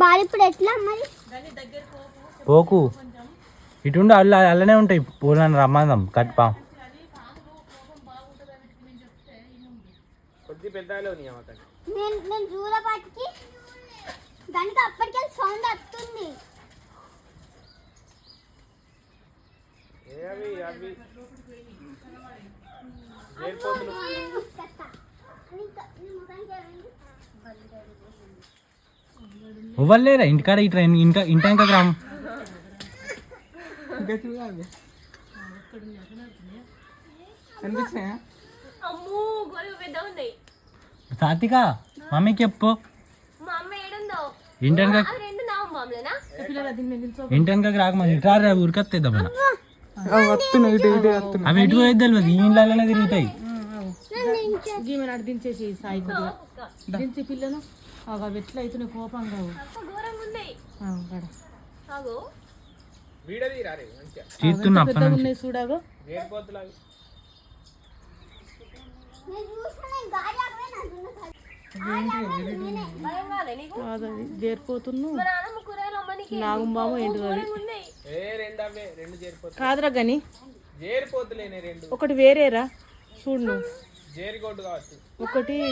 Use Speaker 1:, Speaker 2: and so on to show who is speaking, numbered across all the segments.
Speaker 1: Ball ఇప్పుడు ఎట్లా మరి?
Speaker 2: పోకు. ఇటుండి అల్ల అల్లనే ఉంటాయి పూలని రమ్మందాం కట్పా
Speaker 1: నేను నేను చూడపాటికి దానికి అప్పటికే సౌండ్ వస్తుంది.
Speaker 2: ఇవ్వలేరా ఇంటికాడ ఇట్లా ఇంకా ఇంట ఇంకా
Speaker 3: పెద్ద ఉంది
Speaker 2: సాతిక మమ్మీకి చెప్పు.
Speaker 3: మా అమ్మ ఏడుందో?
Speaker 2: ఇంటెనక ఇంటెనక రాక మరి ఇట్లా ఉరికొస్తాయి అవి ఎటు పోయేది తెలియదు ఈ ఇంట్లోనే తిరుగుతాయి.
Speaker 4: గీమె దించేసి సాయి పిల్లను. అవి ఎట్లా అవుతున్నాయి కోపం కావు ఉన్నాయి చూడాగో చేరిపోతున్నావు నాగం ఏంటి అది కాదురా గని. ఒకటి వేరేరా. చూడు ఒకటి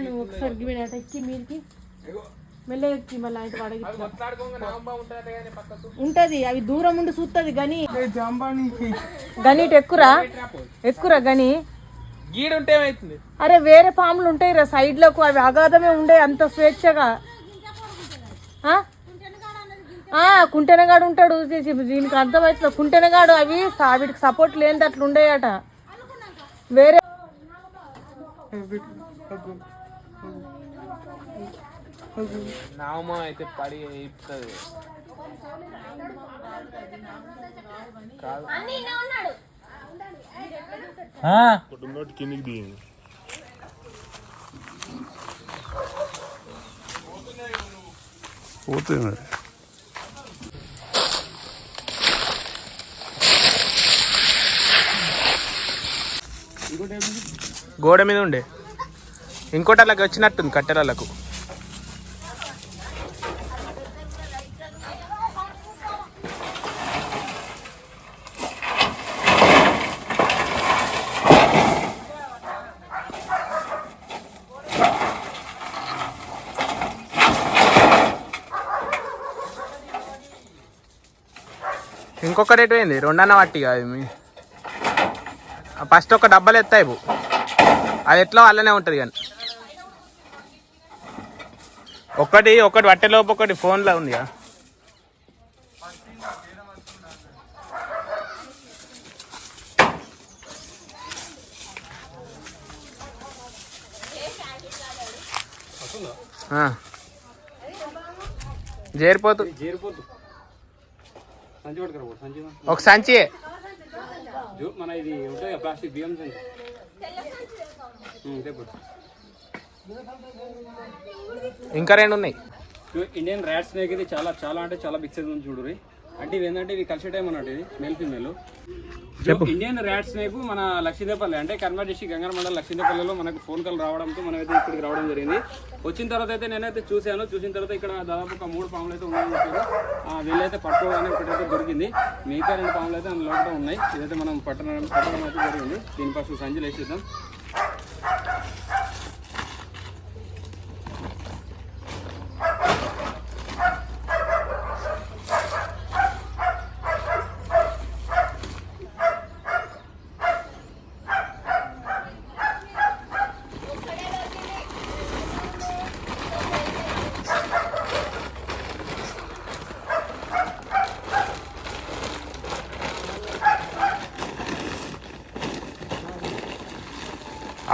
Speaker 4: నువ్వు ఒకసారి ఎక్కి మీరికి మెల్ల ఎక్కి మళ్ళీ ఆయన ఉంటది అవి దూరం ఉండి చూస్తుంది గని. గని ఎక్కురా? ఎక్కురా గని?
Speaker 5: గీడుంటే
Speaker 4: అరే వేరే పాములు ఉంటాయి రా సైడ్లకు అవి అగాధమే ఉండే అంత స్వేచ్ఛగా. కుంటెనగాడు ఉంటాడు దీనికి అర్థమవుతుంది కుంటెనగాడు అవి సా- వీటికి సపోర్ట్ లేనిది అట్లా ఉండేయట వేరే
Speaker 5: నామ అయితే పడి ఇస్తుంది
Speaker 3: అన్ని ఇన్నే ఉన్నాడు.
Speaker 2: ఆ,
Speaker 6: పోతుంది మరి.
Speaker 5: గోడ మీద ఉండే. ఇంకోటి అలాగ వచ్చినట్టుంది కట్టెలకు ఇంకొక రేటు పోయింది రెండన్న వట్టి కాదు మీ ఫస్ట్ ఒక డబ్బాలు ఎత్తాయి అది ఎట్లా అల్లనే ఉంటుంది కానీ ఒకటి ఒకటి వట్టెలోపు ఒకటి ఫోన్లో ఉంది కదా. చేరిపోతు. ఒక సంచి
Speaker 7: మన ఇది ప్లాస్టిక్ బియ్యం సంచి.
Speaker 5: ఇంకా రెండు ఉన్నాయి.
Speaker 7: ఇండియన్ ర్యాట్ స్నేక్ ఇది చాలా చాలా అంటే చాలా బిగ్ సైజ్ ఉంది చూడు అంటే ఇవి ఏంటంటే ఇవి కలిసే టైం అన్నట్టు ఇది male female. Indian rat snake మన లక్ష్మీదేపల్లి అంటే కర్నూలు డిస్టిక్ గంగర మండలం లక్ష్మీదేపల్లిలో మనకు ఫోన్ కాల్ రావడంతో మనం అయితే ఇక్కడికి రావడం జరిగింది. వచ్చిన తర్వాత అయితే నేనైతే చూశాను. చూసిన తర్వాత ఇక్కడ దాదాపు ఒక మూడు పాములు అయితే ఉన్నాయని చెప్పారు. ఆ, వీళ్ళైతే పట్టుకోవడానికి ఒకటైతే దొరికింది. మిగతా రెండు పాములు అయితే అందులో ఉన్నాయి. ఇదైతే మనం పట్టడం పట్టడం అయితే జరిగింది. దీని ఫస్ట్ సంచులు వేసేద్దాం.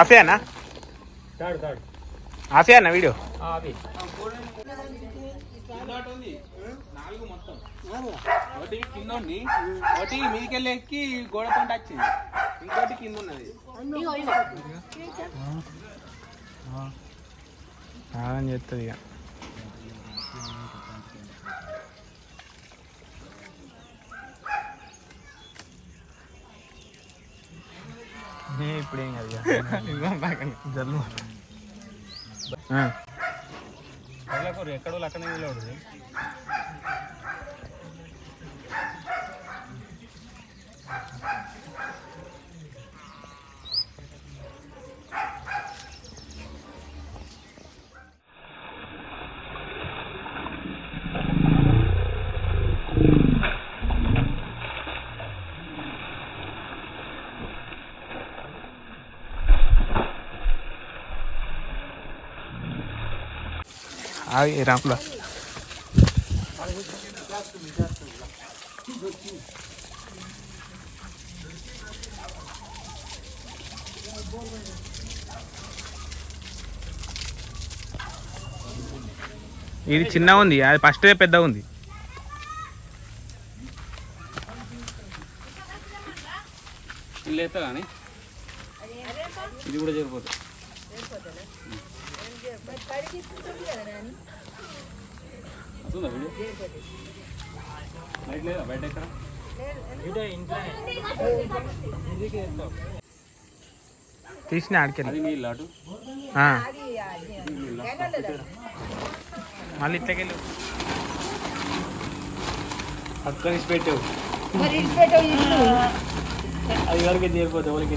Speaker 5: ఆఫేనా ఆఫేనా వీడియో?
Speaker 7: అవి
Speaker 5: నాలుగు మొత్తం ఒకటి కింద ఉంది. ఒకటి మీదికెళ్ళి ఎక్కి గోడతో వచ్చింది ఇంకోటి కింద ఉన్నది. ఇక. ఇప్పుడు ఏం కాదు జల్లు
Speaker 7: ఎక్కడో నిలబడుతుంది
Speaker 5: ఆగి రాంపులా ఇది చిన్నగా ఉంది అది ఫస్ట్ పెద్దగా ఉంది.
Speaker 7: ఇల్లు ఎత్తా కానీ ఇది కూడా జరిగిపోతుంది
Speaker 5: తీసిన ఆడికెళ్ళి. మళ్ళీ ఇట్లకెళ్ళి.
Speaker 2: పక్కన ఇచ్చి పెట్టు.
Speaker 4: మరి ఇడిచిపెట్టే ఇల్లు
Speaker 2: అది వరకు చేయకపోతే వాళ్ళకి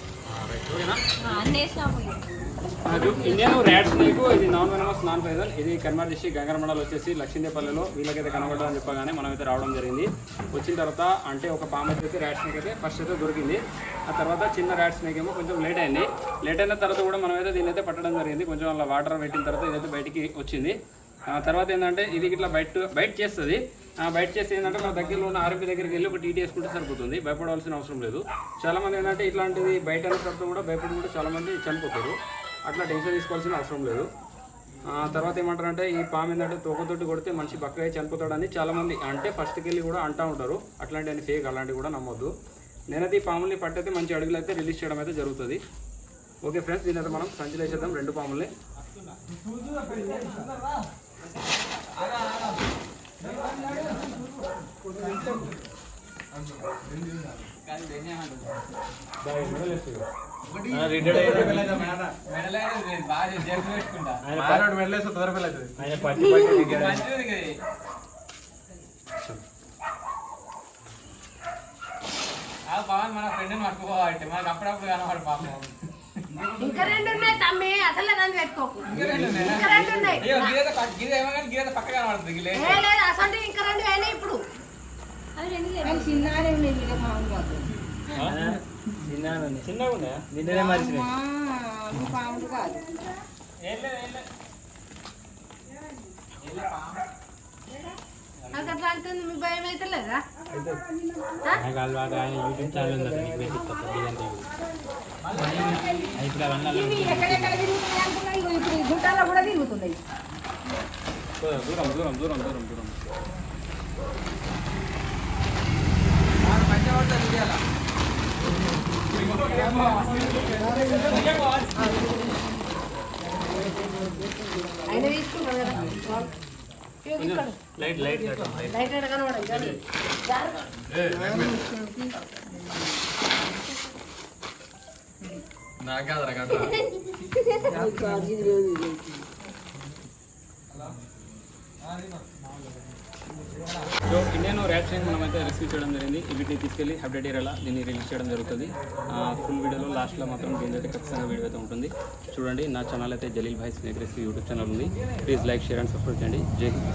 Speaker 7: ఇండియన్ ర్యాడ్స్ స్నేక్ ఇది నాన్ వెనమస్ నాన్ ఫైజల్ ఇది కన్మర్ డిస్ట్రిక్ట్ గంగర మండల్ వచ్చేసి లక్ష్మీదేపల్లిలో వీళ్ళకైతే కనబడడం చెప్పగానే మనం అయితే రావడం జరిగింది. వచ్చిన తర్వాత అంటే ఒక పాము అయితే ర్యాడ్స్ స్నేక్ అయితే ఫస్ట్ అయితే దొరికింది. ఆ తర్వాత చిన్న ర్యాట్ స్నేక్ ఏమో కొంచెం లేట్ అయింది. లేట్ అయిన తర్వాత కూడా మనమైతే అయితే దీని అయితే పట్టడం జరిగింది. కొంచెం అలా వాటర్ పెట్టిన తర్వాత ఇదైతే బయటికి వచ్చింది. తర్వాత ఏంటంటే ఇది ఇట్లా బయట బయట చేస్తుంది. బయట చేస్తే ఏంటంటే మన దగ్గరలో ఉన్న ఆర్ఎంపీ దగ్గరికి వెళ్ళి ఒక టీటీ వేసుకుంటే సరిపోతుంది. భయపడవలసిన అవసరం లేదు. చాలా మంది ఏంటంటే ఇట్లాంటిది బయట అనేటప్పుడు కూడా భయపడి కూడా చాలా మంది చనిపోతారు. అట్లా టెన్షన్ తీసుకోవాల్సిన అవసరం లేదు. తర్వాత ఏమంటారంటే ఈ పాము ఏంటంటే తోకతోటి కొడితే మనిషి బక్కగా చనిపోతాడని చాలా మంది అంటే ఫస్ట్కి వెళ్ళి కూడా అంటూ ఉంటారు. అట్లాంటి అని ఫేక్ అలాంటివి కూడా నమ్మొద్దు. నేనైతే ఈ పాముల్ని పట్టయితే మంచి అడుగులు అయితే రిలీజ్ చేయడం అయితే జరుగుతుంది. ఓకే ఫ్రెండ్స్ దీని అయితే మనం సంచిలో వేసేద్దాం రెండు పాముల్ని.
Speaker 2: ఆయన
Speaker 5: మన ఫ్రెండ్ పట్టుకోవాలి మనకు అప్పుడప్పుడు కనబడు పాపం.
Speaker 3: ఇంకా రెండు ఉన్నాయి తమ్మి అసలు దాన్ని పెట్టుకోకు ఇంకా రెండు ఉన్నాయి. ఏ లేదు అసలు ఇంకా రెండు అయినాయి ఇప్పుడు. అవి రెండు లేవు.
Speaker 2: నిన్ననే
Speaker 3: నాకు అట్లా అంటుంది మీ భయం అయితే లేదా?
Speaker 2: నాకు అలవాటు ఆయన యూట్యూబ్ ఛానల్ ఇదంతా ఇప్పుడు అవన్నీ అలా
Speaker 4: ఇవి ఎక్కడెక్కడ తిరుగుతున్నాయి అనుకున్నా ఇగో ఇప్పుడు ఈ గుంటల్లో కూడా తిరుగుతున్నాయి
Speaker 7: దూరం దూరం దూరం దూరం దూరం
Speaker 3: ఆయన తీసుకున్నాడు కదా
Speaker 2: లైట్. Light light
Speaker 3: light. ఎక్కడ కనబడదు
Speaker 7: సో ఇండియన్ ర్యాట్ స్నేక్ మనం అయితే చేయడం జరిగింది. వీటిని తీసుకెళ్ళి అప్డేట్ ఏరియాలో దీన్ని రిలీజ్ చేయడం జరుగుతుంది. ఫుల్ వీడియోలో లాస్ట్లో మాత్రం దీని అయితే ఖచ్చితంగా వీడియో అయితే ఉంటుంది. చూడండి నా ఛానల్ అయితే Jaleel bhai snake rescue YouTube channel ఉంది. Please like share and subscribe చేయండి. జై హింద్.